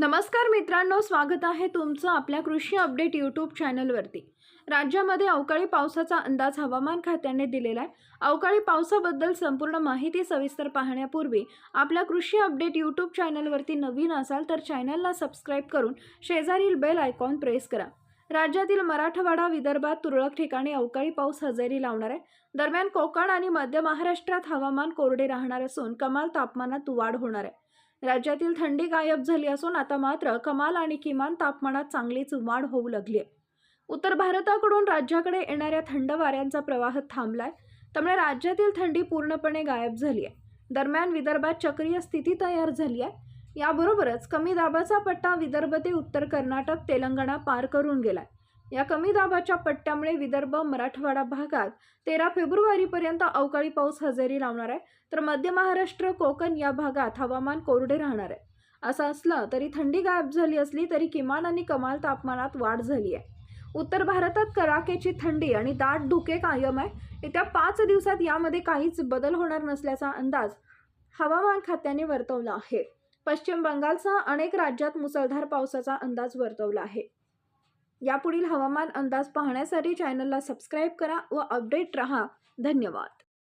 नमस्कार मित्रांनो स्वागत आहे तुमचं आपल्या कृषी अपडेट यूट्यूब चॅनलवरती. राज्यामध्ये अवकाळी पावसाचा अंदाज हवामान खात्याने दिलेला आहे. अवकाळी पावसाबद्दल संपूर्ण माहिती सविस्तर पाहण्यापूर्वी आपल्या कृषी अपडेट यूट्यूब चॅनलवरती नवीन असाल तर चॅनलला सबस्क्राईब करून शेजारील बेल आयकॉन प्रेस करा. राज्यातील मराठवाडा विदर्भात तुरळक ठिकाणी अवकाळी पाऊस हजेरी लावणार आहे. दरम्यान कोकण आणि मध्य महाराष्ट्रात हवामान कोरडे राहणार असून कमाल तापमानात वाढ होणार आहे. राज्यातील थंडी गायब झाली असून आता मात्र कमाल आणि किमान तापमानात चांगलीच वाढ होऊ लागली आहे. उत्तर भारताकडून राज्याकडे येणाऱ्या थंड वाऱ्यांचा प्रवाह थांबलाय त्यामुळे राज्यातील थंडी पूर्णपणे गायब झाली आहे. दरम्यान विदर्भात चक्रीय स्थिती तयार झाली आहे. याबरोबरच कमी दाबाचा पट्टा विदर्भ ते उत्तर कर्नाटक तेलंगणा पार करून गेलाय. या कमी दाबाच्या पट्ट्यामुळे विदर्भ मराठवाडा भागात तेरा फेब्रुवारीपर्यंत अवकाळी पाऊस हजेरी लावणार आहे. तर मध्य महाराष्ट्र कोकण या भागात हवामान कोरडे राहणार आहे. असं असलं तरी थंडी गायब झाली असली तरी किमान आणि कमाल तापमानात वाढ झाली आहे. उत्तर भारतात कडाक्याची थंडी आणि दाट धुके कायम आहे. येत्या पाच दिवसात यामध्ये काहीच बदल होणार नसल्याचा अंदाज हवामान खात्याने वर्तवला आहे. पश्चिम बंगालसह अनेक राज्यात मुसळधार पावसाचा अंदाज वर्तवला आहे. यापुढील हवामान अंदाज पाहण्यासाठी चॅनलला सबस्क्राईब करा व अपडेट रहा. धन्यवाद.